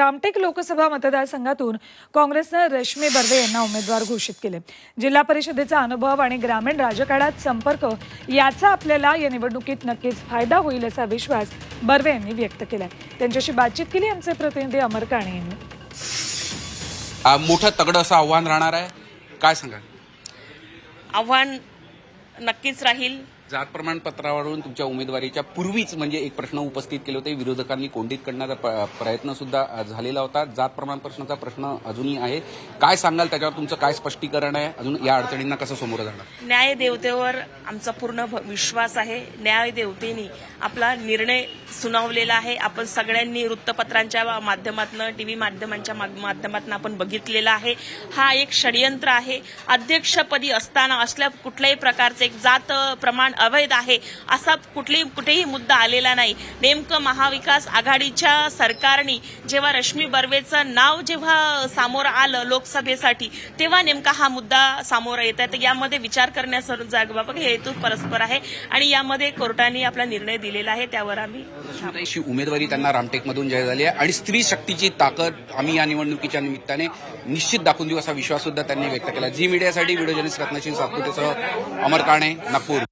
रामटेक लोकसभा मतदारसंघातून काँग्रेसनं रश्मी बर्वे यांना उमेदवार घोषित केले. जिल्हा परिषदेचा अनुभव आणि ग्रामीण राजकारणात संपर्क याचा आपल्याला या निवडणुकीत नक्कीच फायदा होईल असा विश्वास बर्वे यांनी व्यक्त केलाय. त्यांच्याशी बातचीत केली आमचे प्रतिनिधी अमर काणे यांनी. मोठं तगडं असं आव्हान राहणार आहे. काय सांगाल? आव्हान नक्कीच राहील. जात प्रमाणपत्रावरून तुमच्या उमेदवारीच्या पूर्वीच म्हणजे एक प्रश्न उपस्थित केले होते. विरोधकांनी कोंडीत करण्याचा प- प्रयत्न सुद्धा झालेला होता. जात प्रमाणपत्राचा प्रश्न अजूनही आहे. काय सांगाल? त्याच्यावर तुमचं काय स्पष्टीकरण आहे? अजून या अडचणींना कसं समोर जाणार? न्याय देवतेवर आमचा पूर्ण भ- विश्वास आहे. न्याय देवतेने आपला निर्णय सुनावलेला आहे. आपण सगळ्यांनी वृत्तपत्रांच्या माध्यमातून टीव्ही माध्यमांच्या माध्यमातून आपण बघितलेला आहे. हा एक षडयंत्र आहे. अध्यक्षपदी असताना असल्या कुठल्याही प्रकारचे एक जात प्रमाण अवैध आहे. असा कुठलीही कुठेही मुद्दा आलेला नाही. नेमकं महाविकास आघाडीच्या सरकारने जेव्हा रश्मी बर्वेचं नाव जेव्हा सामोरं आलं लोकसभेसाठी तेव्हा नेमका हा मुद्दा सामोरं येत आहे. तर यामध्ये विचार करण्यासारखं जागबाबत हे हेतू परस्पर आहे. आणि यामध्ये कोर्टाने आपला निर्णय दिलेला आहे त्यावर आम्ही अशी उमेदवारी त्यांना रामटेकमधून जाहीर झाली आहे. आणि स्त्री शक्तीची ताकद आम्ही या निवडणुकीच्या निमित्ताने निश्चित दाखवून देऊ असा विश्वास सुद्धा त्यांनी व्यक्त केला. जी मीडियासाठी व्हिडिओ जर्नलिस्ट रत्नशील सातपुतेसह अमर काणे नागपूर.